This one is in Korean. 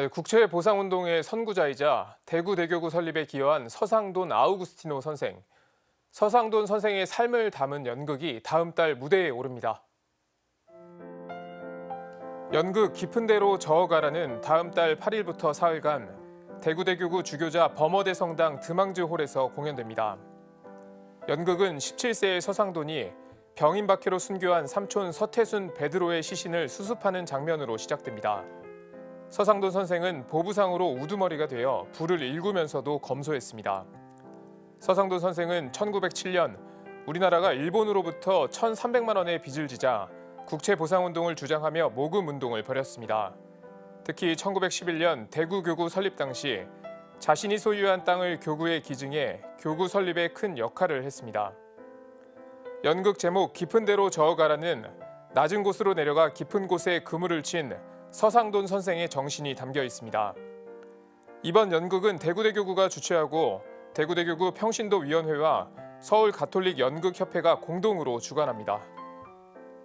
네, 국채 보상 운동의 선구자이자 대구 대교구 설립에 기여한 서상돈 아우구스티노 선생. 서상돈 선생의 삶을 담은 연극이 다음 달 무대에 오릅니다. 연극 깊은 데로 저어가라는 다음 달 8일부터 사흘간 대구대교구 주교자 범어대 성당 드망즈 홀에서 공연됩니다. 연극은 17세의 서상돈이 병인 박해로 순교한 삼촌 서태순 베드로의 시신을 수습하는 장면으로 시작됩니다. 서상돈 선생은 보부상으로 우두머리가 되어 불을 일구면서도 검소했습니다. 서상돈 선생은 1907년 우리나라가 일본으로부터 1,300만 원의 빚을 지자 국채 보상 운동을 주장하며 모금 운동을 벌였습니다. 특히 1911년 대구 교구 설립 당시 자신이 소유한 땅을 교구에 기증해 교구 설립에 큰 역할을 했습니다. 연극 제목 깊은 데로 저어가라는 낮은 곳으로 내려가 깊은 곳에 그물을 친 서상돈 선생의 정신이 담겨 있습니다. 이번 연극은 대구대교구가 주최하고 대구대교구 평신도위원회와 서울 가톨릭 연극협회가 공동으로 주관합니다.